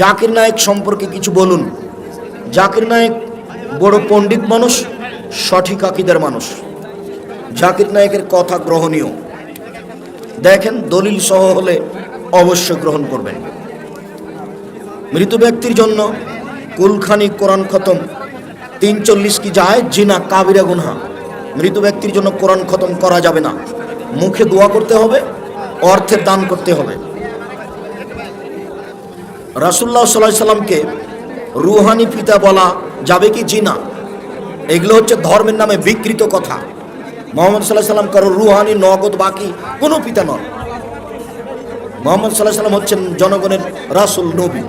জাকির নায়েক সম্পর্কে কিছু বলুন। জাকির নায়েক বড় পণ্ডিত মানুষ, সঠিক আকিদের মানুষ। জাকির নায়েকের কথা গ্রহণীয়। দেখেন, দলিল সহ হলে অবশ্যই গ্রহণ করবেন। মৃত ব্যক্তির জন্য কুলখানি কোরআন খতম তিন চল্লিশ কি যায়? জিনা কাবিরা গুনহা। মৃত ব্যক্তির জন্য কোরআন খতম করা যাবে না। মুখে দোয়া করতে হবে, অর্থের দান করতে হবে। রাসুল্লাহ সাল্লাহ সাল্লামকে রুহানি পিতা বলা যাবে কি? জিনা এগুলো হচ্ছে ধর্মের নামে বিকৃত কথা। মোহাম্মদ সাল্লাহ সাল্লাম কারও রুহানি, নগদ, বাকি কোনো পিতা নন মোহাম্মদ সাল্লাহ সাল্লাম হচ্ছেন জনগণের রাসুল, নবী।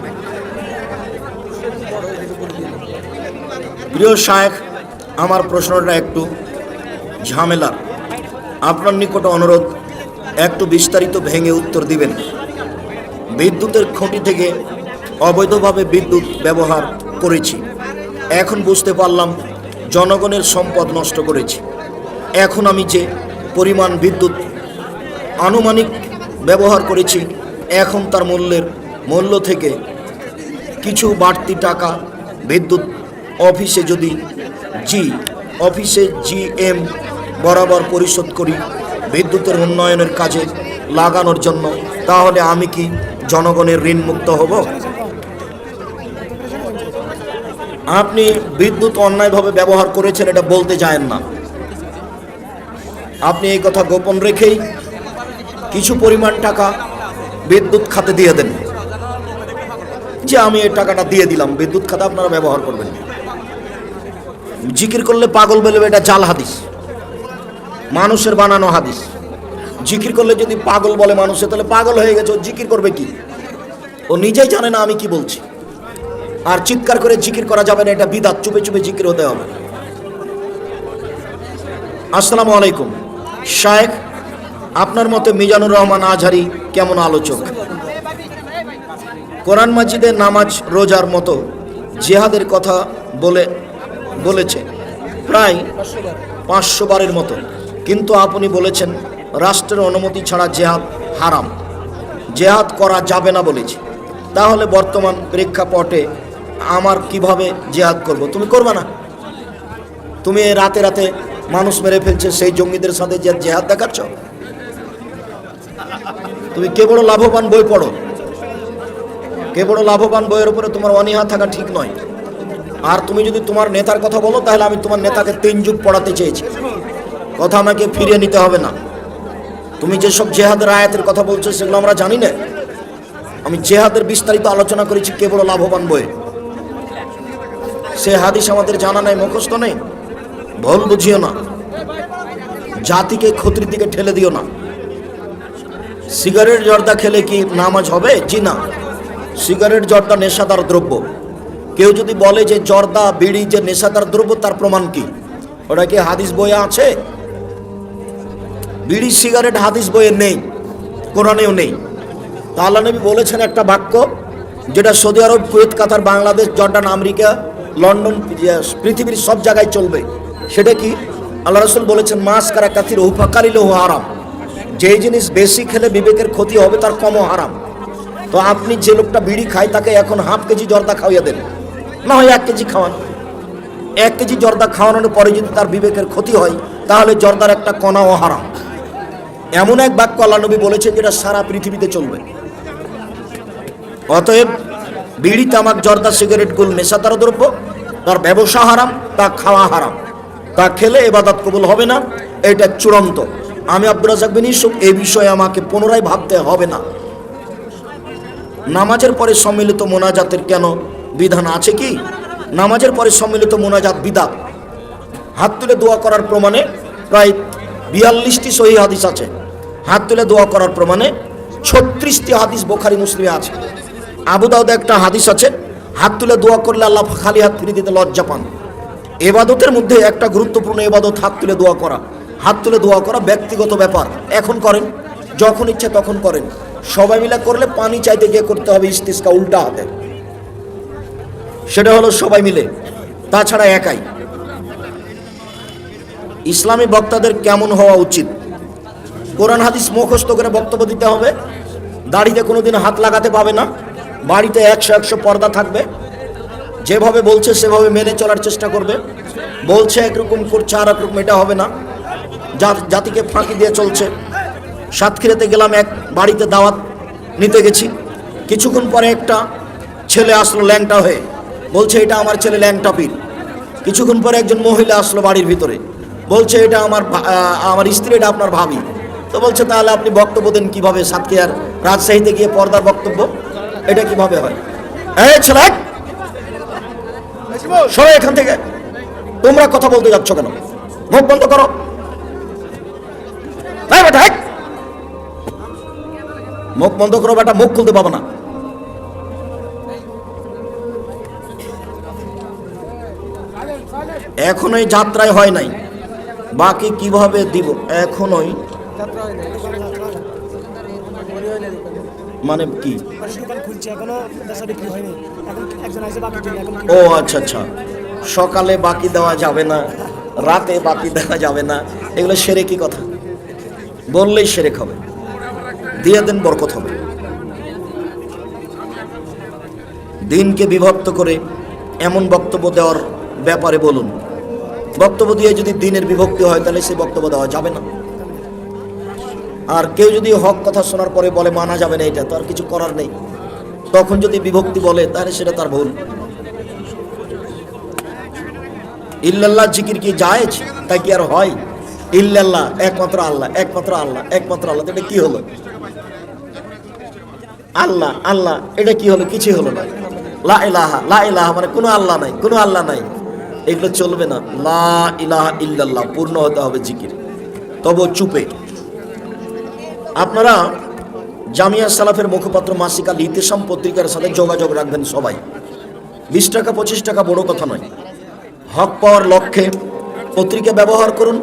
প্রিয় শায়েখ, আমার প্রশ্নটা একটু ঝামেলার আপনার নিকট অনুরোধ, একটু বিস্তারিত ভেঙে উত্তর দিবেন। বিদ্যুতের খুঁটি থেকে অবৈধভাবে বিদ্যুৎ ব্যবহার করেছি। এখন বুঝতে পারলাম জনগণের সম্পদ নষ্ট করেছি। এখন আমি যে পরিমাণ বিদ্যুৎ আনুমানিক ব্যবহার করেছি, এখন তার মূল্যের মূল্য থেকে কিছু বাড়তি টাকা বিদ্যুৎ অফিসে যদি জি, অফিসে জি এম বরাবর পরিশোধ করি বিদ্যুতের উন্নয়নের কাজে লাগানোর জন্য, তাহলে আমি কি জনগণের ঋণ মুক্ত হব? আপনি বিদ্যুৎ অন্যায়ভাবে ব্যবহার করেছেন, এটা বলতে চায়েন না। আপনি এই কথা গোপন রেখেই কিছু পরিমাণ টাকা বিদ্যুৎ খাতে দিয়ে দেন। যে আমি এই টাকাটা দিয়ে দিলাম, বিদ্যুৎ খাতে আপনারা ব্যবহার করবেন জিকির করলে পাগল বলবে এটা জাল হাদিস। মানুষের বানানো হাদিস। জিকির করলে যদি পাগল বলে মানুষে, তাহলে পাগল হয়ে গেছে, ও জিকির করবে কি? ও নিজেই জানে না আমি কি বলছি। আর চিৎকার করে জিকির করা যাবে না, এটা বিদাত, চুপে চুপে জিকির হতে হবে। আসসালামু আলাইকুম। শায়েখ, আপনার মতে মিজানুর রহমান আজহারি কেমন আলোচক? কোরআন মাজিদে নামাজ, রোজার মতো জেহাদের কথা বলে, বলেছে। প্রায় পাঁচশো বারের মতো। কিন্তু আপনি বলেছেন রাষ্ট্রের অনুমতি ছাড়া জেহাদ হারাম। জেহাদ করা যাবে না বলেছি। তাহলে বর্তমান প্রেক্ষাপটে আমার কীভাবে জেহাদ করব? তুমি করবে না? তুমি রাতে রাতে মানুষ মেরে ফেলছে, সেই জঙ্গিদের সাথে যে জেহাদ দেখাচ্ছ? তুমি কে বড় লাভবান বই পড়ো? কে বড় লাভবান বইয়ের উপরে তোমার অনীহা থাকা ঠিক নয়। আর তুমি যদি তোমার নেতার কথা বলো, তাহলে আমি তোমার নেতাকে তিন যুগ পড়াতে চেয়েছি। কথা আমাকে ফিরিয়ে নিতে হবে না। তুমি যেসব জেহাদের আয়াতের কথা বলছো, সেগুলো আমরা জানি না। আমি জেহাদের বিস্তারিত আলোচনা করেছি, কে বড় লাভবান বইয়ে সে হাদিস আমাদের জানা নাই, মুখস্থ নেই। ভুল বুঝিও না। জাতিকে ক্ষতির দিকে ঠেলে দিও না। সিগারেট জর্দা খেলে কি নামাজ হবে? জি না। সিগারেট জর্দা নেশাদার দ্রব্য। কেউ যদি বলে যে জর্দা, বিড়ি যে নেশাদার দ্রব্য, তার প্রমাণ কি? ওটা কি হাদিস বইয়ে আছে? বিড়ি, সিগারেট, হাদিস বইয়ে নেই, কোরআনেও নেই। তা আল্লাহ নবী বলেছেন একটা বাক্য, যেটা Saudi Arab, Kuwait, Qatar, Bangladesh, Jordan, America, London পৃথিবীর সব জায়গায় চলবে। সেটা কি? আল্লাহ রসুল বলেছেন, মাস কারা কাতির উপাকারিল হারাম। যে জিনিস বেশি খেলে বিবেকের ক্ষতি হবে, তার কমও হারাম। তো আপনি যে লোকটা বিড়ি খায়, তাকে এখন হাফ কেজি জর্দা খাওয়াইয়া দেন। না হয় এক কেজি খাওয়ান। এক কেজি জর্দা খাওয়ানোর পরে যদি তার বিবেকের ক্ষতি হয়, তাহলে জর্দার একটা কণাও হারাম। এমন এক বাক্য আল্লাহ নবী বলেছেন যেটা সারা পৃথিবীতে চলবে। অতএব বিড়ি, তামাক, জর্দা, সিগারেট, গুল নেশাদার দ্রব্য, তার ব্যবসা হারাম, তা খাওয়া হারাম। তা খেলে এবাদত কবুল হবে না, এটা চূড়ান্ত। আমি আব্দুর রাজাক বিন ইউসুফ এই বিষয়ে আমাকে পুনরায় ভাবতে হবে না। নামাজের পরে সম্মিলিত মোনাজাতের কেন বিধান আছে কি? নামাজের পরে সম্মিলিত মোনাজাত বিদাত হাত তুলে দোয়া করার প্রমাণে প্রায় বিয়াল্লিশটি সহি হাদিস আছে। হাত তুলে দোয়া করার প্রমাণে ছত্রিশটি হাদিস বোখারি মুসলিমে আছে। আবু দাউদে একটা হাদিস আছে, হাত তুলে দোয়া করলে আল্লাহ খালি হাত ফিরে দিতে লজ্জা পান। এবাদতের মধ্যে একটা গুরুত্বপূর্ণ এবাদত, হাত তুলে দোয়া করা। হাত তুলে দোয়া করা ব্যক্তিগত ব্যাপার। এখন করেন, যখন ইচ্ছে তখন করেন। সবাই মিলে করলে পানি চাইতে গিয়ে করতে হবে ইস্তিস্কা উল্টা হাতে। সেটা হলো সবাই মিলে। তাছাড়া একাই। ইসলামী বক্তাদের কেমন হওয়া উচিত? কোরআন হাদিস মুখস্থ করে বক্তব্য দিতে হবে। দাড়িতে কোনোদিন হাত লাগাতে পাবে না। বাড়িতে একশো একশো পর্দা থাকবে। যেভাবে বলছে, সেভাবে মেনে চলার চেষ্টা করবে। বলছে একরকম করছে আর একরকম এটা হবে না। জা- জাতিকে ফাঁকি দিয়ে চলছে। সাতক্ষীরাতে গেলাম, এক বাড়িতে দাওয়াত নিতে গেছি। কিছুক্ষণ পরে একটা ছেলে আসলো ল্যাংটা হয়ে। বলছে, এটা আমার ছেলে ল্যাংটা পীর। কিছুক্ষণ পরে একজন মহিলা আসলো বাড়ির ভিতরে। বলছে, এটা আমার আমার স্ত্রী, এটা আপনার ভাবি। তো বলছে, তাহলে আপনি বক্তব্য দেন কীভাবে সাতক্ষীরার রাজশাহীতে গিয়ে পর্দার বক্তব্য? এটা কীভাবে হয়? এই ছেলে এখান থেকে। তোমরা কথা বলতে যাচ্ছ কেন? মুখ বন্ধ করো। মুখ বন্ধ করো বেটা, মুখ খুলতে পাবো না। এখনোই যাত্রায় হয় নাই। বাকি কীভাবে দিব? এখনোই মানে কি? ও আচ্ছা আচ্ছা। সকালে বাকি দেওয়া যাবে না রাতে বাকি দেওয়া যাবে না। এগুলো সেরে কি কথা? বললেই সেরেক হবে দিয়ে দেন বরকত হবে। দিনকে বিভক্ত করে এমন বক্তব্য দেওয়ার ব্যাপারে বলুন। বক্তব্য দিয়ে যদি দিনের বিভক্তি হয় তাহলে সে বক্তব্য দেওয়া যাবে না। আর কেউ যদি হক কথা শোনার পরে বলে, মানা যাবে না এটা, তো আর কিছু করার নেই। তখন যদি বিভক্তি বলে, তাহলে সেটা তার ভুল। ইল্লাল্লাহ জিকির কি জায়েজ? তাই কি আর হয়? ইল্লাল্লাহ, একমাত্র আল্লাহ একমাত্র আল্লাহ একমাত্র আল্লাহ এটা কি হলো? আল্লাহ আল্লাহ, এটা কি হলো? কিছুই হলো না। লা ইলাহা লা ইলাহা মানে কোনো আল্লাহ নাই, কোনো আল্লাহ নাই। এগুলো চলবে না। লা ইলাহা ইল্লাল্লাহ, পূর্ণ হতে হবে জিকির। তবু চুপে। আপনারা জামিয়া সালাফের মুখপাত্র মাসিকা ইতেসাম পত্রিকার সাথে যোগাযোগ রাখবেন সবাই। বিশ টাকা, পঁচিশ টাকা বড় কথা নয়। হক পাওয়ার লক্ষ্যে পত্রিকা ব্যবহার করুন।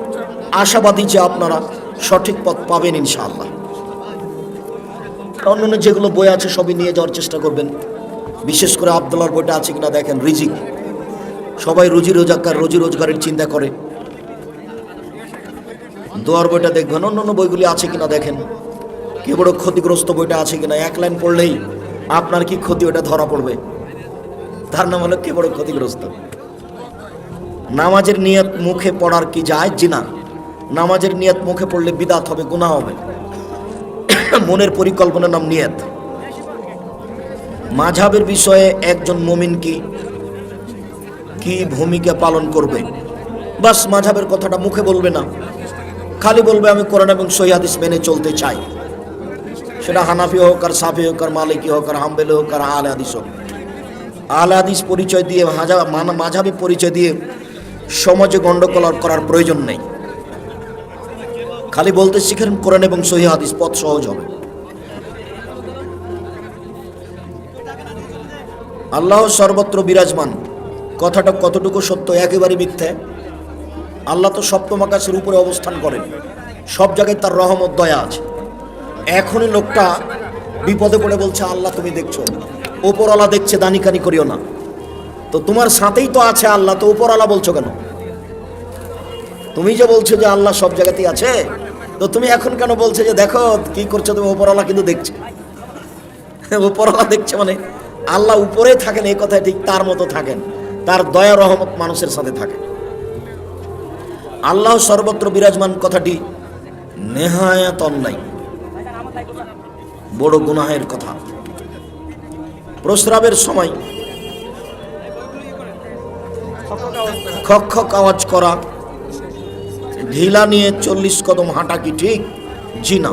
আশাবাদী যে আপনারা সঠিক পথ পাবেন ইনশাআল্লাহ। অন্যান্য যেগুলো বই আছে সবই নিয়ে যাওয়ার চেষ্টা করবেন। বিশেষ করে আবদুল্লার বইটা আছে কিনা দেখেন, রিজিক। সবাই রুজি রোজগার রুজি রোজগারের চিন্তা করে। দোয়ার বইটা দেখবেন অন্য অন্য বইগুলি আছে কিনা দেখেন। কে বড় ক্ষতিগ্রস্ত বইটা আছে কিনা, এক লাইন পড়লেই আপনার কি ক্ষতি, ওটা ধরা পড়বে। তার নাম হলো কে বড় ক্ষতিগ্রস্ত। নামাজের নিয়ত মুখে পড়ার কি যায়? জিনা নামাজের নিয়ত মুখে পড়লে বিদাত হবে, গুনাহ হবে। মনের পরিকল্পনার নাম নিয়ত। মাঝাবের বিষয়ে একজন মুমিন কি? কি ভূমিকা পালন করবে? বাস মাঝাবের কথাটা মুখে বলবে না। খালি বলবে, আমি কোরআন এবং সহিহাদিস মেনে চলতে চাই। সেটা হানাফি হোক আর সাফি হোক আর মালিকি হোক আর হাম্বেল হোক আর আল হাদিস হোক। আল হাদিস পরিচয় দিয়ে মাঝাবি পরিচয় দিয়ে সমাজে গণ্ডগোল করার প্রয়োজন নেই। খালি বলতে শিখেন কোরআন এবং সহি হাদিস, পথ সহজ হবে। আল্লাহ সর্বত্র বিরাজমান। কথাটা কতটুকু সত্য একেবারে মিথ্যে? আল্লাহ তো সপ্তম আকাশের উপরে অবস্থান করেন। সব জায়গায় তার রহমত, দয়া আছে। এখনই লোকটা বিপদে পড়ে বলছে, আল্লাহ, তুমি দেখছ। ওপরওয়ালা দেখছে দানিকানি করিও না। তো তোমার সাথেই তো আছে আল্লাহ, তো উপরওয়ালা বলছো কেন? তুমি যে বলছো যে আল্লাহ সব জায়গাতেই আছে, তো তুমি এখন কেন বলছো যে দেখো কি করছ তুমি উপরওয়ালা কিন্তু দেখছে। উপরওয়ালা দেখছে মানে আল্লাহ উপরে থাকেন এই কথায় ঠিক তার মতো থাকেন। তার দয়া, রহমত মানুষের সাথে থাকে। আল্লাহ সর্বত্র বিরাজমান কথাটি নেহায়াত অন্যায় বড় গুনাহের কথা। প্রস্রাবের সময় খক আওয়াজ করা, ঢিলা নিয়ে চল্লিশ কদম হাঁটা কি ঠিক? জি না।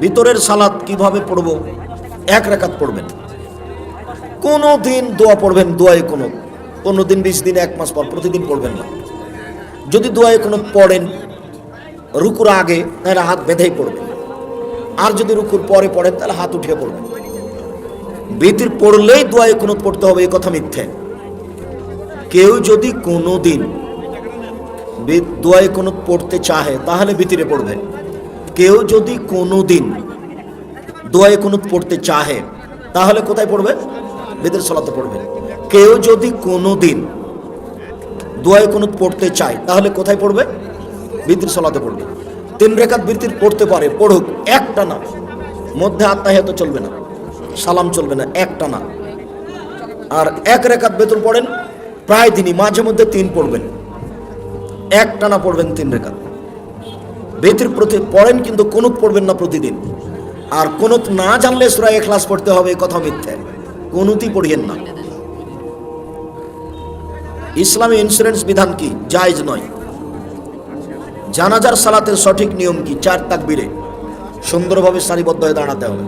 ভিতরের সালাদ কীভাবে পড়ব? এক রেখাত পড়বেন। কোনো দিন দোয়া পড়বেন, দোয়ায় কোনো। কোনো দিন বিশ দিন, এক মাস পর প্রতিদিন পড়বেন না। যদি দোয়ায় কোনো পড়েন রুকুর আগে, তাহলে হাত বেঁধেই পড়বেন আর যদি রুকুর পরে পড়েন, তাহলে হাত উঠিয়ে পড়বেন বেতির পড়লেই দোয়ায় কোনো পড়তে হবে এই কথা মিথ্যে। কেউ যদি কোনো দিন দোয়ায় কোনো পড়তে চাহে, তাহলে ভিতরে পড়বে। কেউ যদি কোনো দিন দোয়ায় কোনো পড়তে চাহে, তাহলে কোথায় পড়বে? বেদের সলাতে পড়বে। কেউ যদি কোনো দিন দোয়ায় কোনো পড়তে চায়, তাহলে কোথায় পড়বে? বৃত্তির সলাতে পড়বে। তিন রেখাত বৃত্তির পড়তে পারে, পড়ুক একটা না। মধ্যে আত্মাহিত চলবে না, সালাম চলবে না, একটা না। আর এক রেখাত বেতন পড়েন, প্রায় দিনই মাঝে মধ্যে তিন পড়বেন। এক টানা পড়বেন তিন রেখাত। বেতির প্রতি পড়েন কিন্তু কোনুত পড়বেন না প্রতিদিন। আর কোনুত না জানলে সুরা ক্লাস পড়তে হবে কথা মিথ্যে। কোনুতই পড়িয়েন না। ইসলামী ইন্স্যুরেন্স বিধান কি? জায়েজ নয়। জানাজার সালাতের সঠিক নিয়ম কি? চার তাকবীরে। সুন্দরভাবে সারিবদ্ধ হয়ে দাঁড়াতে হবে।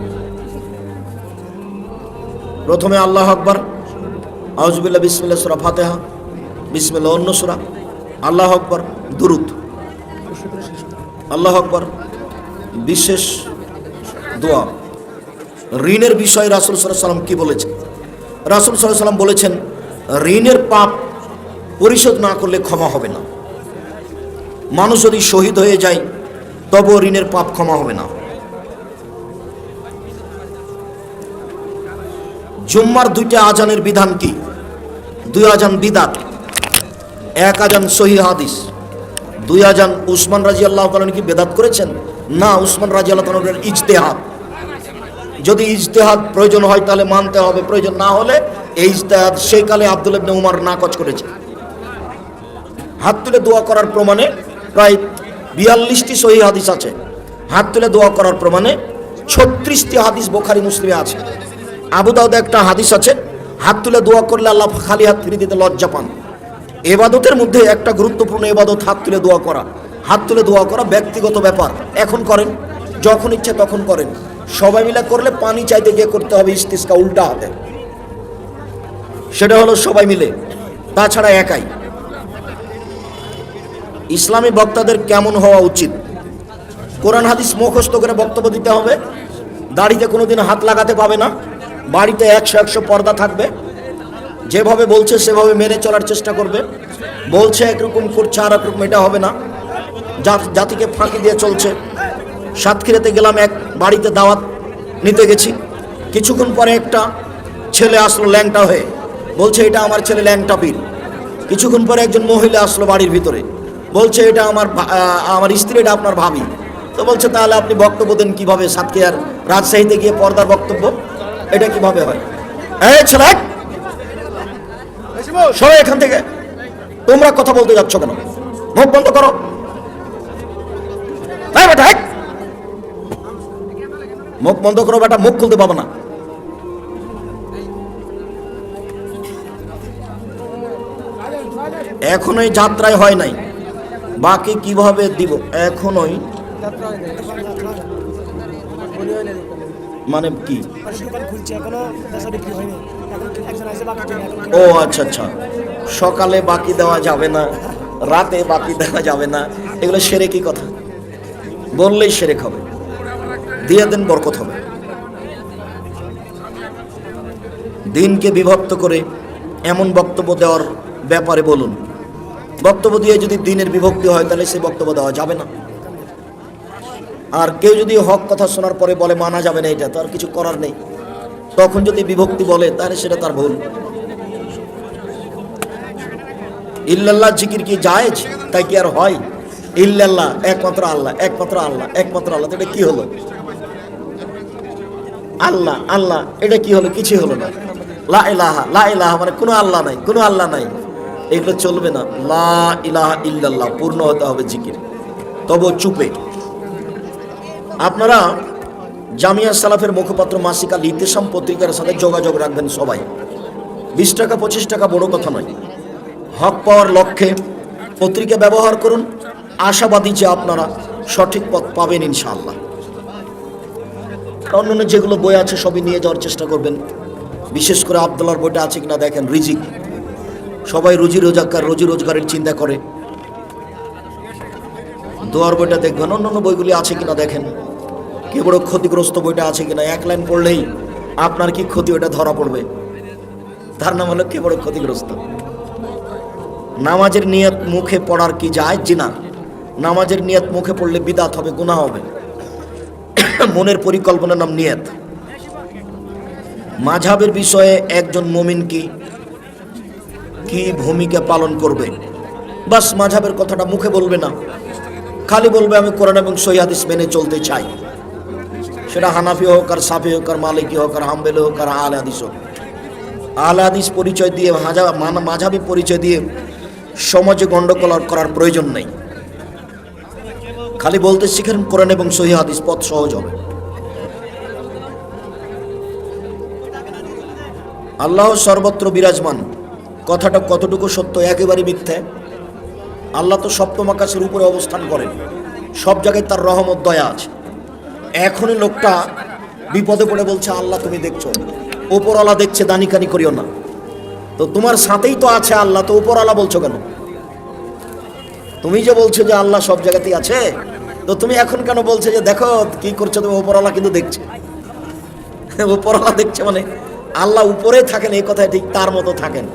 প্রথমে আল্লাহ আকবর আউজবিল্লা বিসমিল্লা সুরা ফাতেহা বিসমিল্লা অন্য সুরা, আল্লাহ আকবর দুরুত আল্লাহ আকবর, বিশেষ দোয়া। ঋণের বিষয়ে রাসুল সাল্লাম কি বলেছেন? রাসুল সাল্লাম বলেছেন, ঋণের পাপ পরিশোধ না করলে ক্ষমা হবে না। মানুষ যদি শহীদ হয়ে যায়, তবুও ঋণের পাপ ক্ষমা হবে না। জুম্মার দুইটা আজানের বিধান কি? দুই আজান বিদাত, এক আজান সহি হাদিস, দুই আজান উসমান রাজি আল্লাহ তালন কি বেদাত করেছেন? না, উসমান রাজি আল্লাহ তালনের ইজতেহাদ। যদি ইজতেহাদ প্রয়োজন হয় তাহলে মানতে হবে, প্রয়োজন না হলে এই ইজতেহাদ সেই কালে আব্দুল উমার নাকচ করেছে। হাত তুলে দোয়া করার প্রমাণে প্রায় বিয়াল্লিশটি সহি হাদিস আছে। হাত তুলে দোয়া করার প্রমাণে ছত্রিশটি হাদিস বোখারি মুসলিমে আছে। আবু দাউদে একটা হাদিস আছে, হাত তুলে দোয়া করলে আল্লাহ খালি হাত ফিরে দিতে লজ্জা পান। এবাদতের মধ্যে একটা গুরুত্বপূর্ণ এবাদত হাত তুলে দোয়া করা। হাত তুলে দোয়া করা ব্যক্তিগত ব্যাপার। এখন করেন, যখন ইচ্ছে তখন করেন। সবাই মিলে করলে পানি চাইতে গিয়ে করতে হবে ইস্তিস্কা উল্টা হাতে। সেটা হলো সবাই মিলে, তাছাড়া একাই। ইসলামী বক্তাদের কেমন হওয়া উচিত? কোরআন হাদিস মুখস্থ করে বক্তব্য দিতে হবে। দাড়িতে কোনোদিন হাত লাগাতে পাবে না। বাড়িতে একশো একশো পর্দা থাকবে। যেভাবে বলছে, সেভাবে মেনে চলার চেষ্টা করবে। বলছে একরকম করছে আর একরকম এটা হবে না। জাত- জাতিকে ফাঁকি দিয়ে চলছে। সাতক্ষীরাতে গেলাম এক বাড়িতে দাওয়াত নিতে গেছি। কিছুক্ষণ পরে একটা ছেলে আসলো ল্যাংটা হয়ে। বলছে, এটা আমার ছেলে ল্যাংটা পীর। কিছুক্ষণ পরে একজন মহিলা আসলো বাড়ির ভিতরে। বলছে, এটা আমার আমার স্ত্রী, এটা আপনার ভাবি। তো বলছে, তাহলে আপনি বক্তব্য দেন কীভাবে সাতক্ষীরার রাজশাহীতে গিয়ে পর্দার বক্তব্য? এটা কীভাবে হয়? এই ছেলে সবাই এখান থেকে। তোমরা কথা বলতে যাচ্ছ কেন? মুখ বন্ধ করো। মুখ বন্ধ করো বেটা, মুখ খুলতে পাবো না। এখনোই যাত্রায় হয় নাই। বাকি কীভাবে দিব? এখনোই। মানে কি? ও আচ্ছা আচ্ছা। সকালে বাকি দেওয়া যাবে না, রাতে বাকি দেওয়া যাবে না। এগুলো সেরে কি কথা? বললেই সেরেক হবে দিয়ে দেন বরকত হবে। দিনকে বিভক্ত করে এমন বক্তব্য দেওয়ার ব্যাপারে বলুন। বক্তব্য দিয়ে যদি দিনের বিভক্তি হয়, তাহলে সে বক্তব্য দেওয়া যাবে না। আর কেউ যদি হক কথা শোনার পরে বলে, মানা যাবে না এটা, তো আর কিছু করার নেই। তখন যদি বিভক্তি বলে, তাহলে সেটা তার ভুল। ইল্লাল্লাহ জিকির কি জায়েজ? তাই কি আর হয়? ইল্লাল্লাহ, একমাত্র আল্লাহ একমাত্র আল্লাহ একমাত্র আল্লাহ এটা কি হলো? আল্লাহ আল্লাহ, এটা কি হলো? কিছুই হলো না। লা ইলাহা লা ইলাহা মানে কোনো আল্লাহ নাই, কোনো আল্লাহ নাই। এগুলো চলবে না। লা ইলাহা ইল্লাল্লাহ, পূর্ণ হতে হবে জিকির। তবু চুপে। আপনারা জামিয়া সালাফের মুখপাত্র মাসিকা লিতেসাম পত্রিকার সাথে যোগাযোগ রাখবেন সবাই। বিশ টাকা, পঁচিশ টাকা বড় কথা নয়। হক পাওয়ার লক্ষ্যে পত্রিকা ব্যবহার করুন। আশাবাদী যে আপনারা সঠিক পথ পাবেন ইনশাআল্লাহ। অন্যান্য যেগুলো বই আছে সবই নিয়ে যাওয়ার চেষ্টা করবেন। বিশেষ করে আবদুল্লার বইটা আছে কিনা দেখেন, রিজিক। সবাই রুজি রোজগার রুজি রোজগারের চিন্তা করে। দোয়ার বইটা দেখবেন, অন্যান্য বইগুলি আছে কিনা দেখেন। কে বড় ক্ষতিগ্রস্ত বইটা আছে কিনা, এক লাইন পড়লেই আপনার কি ক্ষতি ওটা ধরা পড়বে। তার নাম হলো কে বড় ক্ষতিগ্রস্ত। নামাজের নিয়ত মুখে পড়ার কি যায়? জিনা নামাজের নিয়ত মুখে পড়লে বিদাত হবে, গুনাহ হবে। মনের পরিকল্পনার নাম নিয়ত। মাঝাবের বিষয়ে একজন মুমিন কি? কি ভূমিকা পালন করবে? বাস মাঝাবের কথাটা মুখে বলবে না। খালি বলবে, আমি কোরআন এবং সহিহাদিস মেনে চলতে চাই। সেটা হানাফি হোক আর সাফি হোক আর মালিকি হোক আর হাম্বেল হোক আর আল হাদিস হোক। আল হাদিস পরিচয় দিয়ে মাঝাবি পরিচয় দিয়ে সমাজে গণ্ডগোল করার প্রয়োজন নেই। খালি বলতে শিখেন, কোরআন এবং সহি হাদিস পথ সহজ হবে। আল্লাহ সর্বত্র বিরাজমান। কথাটা কতটুকু সত্য, একেবারে মিথ্যে? আল্লাহ তো সপ্তম আকাশের উপরে অবস্থান করেন। সব জায়গায় তার রহমত দয়া আছে। এখনই লোকটা বিপদে পড়ে বলছে, আল্লাহ, তুমি দেখছ। ওপরওয়ালা দেখছে দানিকানি করিও না। তো তোমার সাথেই তো আছে আল্লাহ, তো ওপরওয়ালা বলছো কেন? তুমি যে বলছো যে আল্লাহ সব জায়গাতেই আছে, তো তুমি এখন কেন বলছো যে দেখো কি করছ তুমি, ওপরওয়ালা কিন্তু দেখছে। উপরওয়ালা দেখছে মানে আল্লাহ উপরে থাকেন এই কথায় ঠিক তার মতো থাকেন।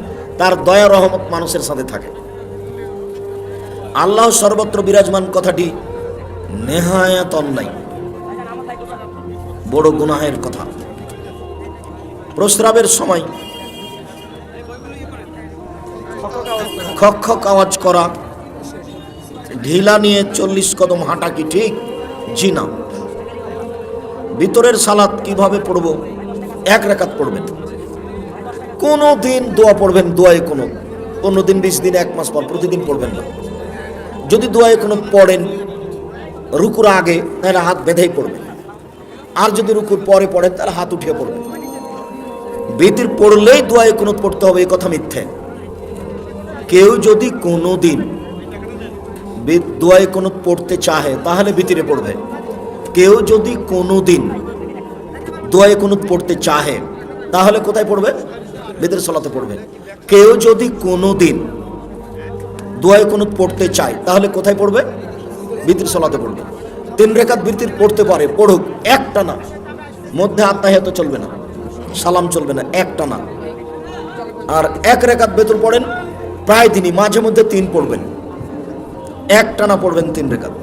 তার দয়া রহমত মানুষের সাথে থাকে। আল্লাহ সর্বত্র বিরাজমান কথাটি নেহায়াত অন্যায় বড় গুনাহের কথা। প্রস্রাবের সময় খক আওয়াজ করা, ঢিলা নিয়ে চল্লিশ কদম হাঁটা কি ঠিক? জি না। ভিতরের সালাত কীভাবে পড়ব? এক রেখাত পড়বেন। কোনো দিন দোয়া পড়বেন দোয়ায় কোনো। পনেরো দিন বিশ দিন, এক মাস পর, প্রতিদিন পড়বেন না। যদি দোয়ায় কোনো পড়েন, রুকুর আগে, তাহলে হাত বেঁধেই পড়বেন। আর যদি রুকুর পরে পড়েন, তাহলে হাত উঠিয়ে পড়বেন। বেতির পড়লেই দোয়ায় কোনো পড়তে হবে এই কথা মিথ্যে। কেউ যদি কোনো দিন দোয়ায় কোনো পড়তে চাহে, তাহলে ভিতরে পড়বে। কেউ যদি কোনো দিন দোয়ায় কোনো পড়তে চাহে, তাহলে কোথায় পড়বে? বেদের সলাতে পড়বে কেউ যদি কোনো দিন দোয়ায় কোনো পড়তে চায়, তাহলে কোথায় পড়বে? বিতির সলাতে পড়বে। তিন রেখাত বৃত্তির পড়তে পারে, পড়ুক, একটা না। মধ্যে আত্মাহিত চলবে না, সালাম চলবে না, একটা না। আর এক রেখাত বেতন পড়েন, প্রায় দিনই মাঝে মধ্যে তিন পড়বেন। একটা না পড়বেন তিন রেখাত।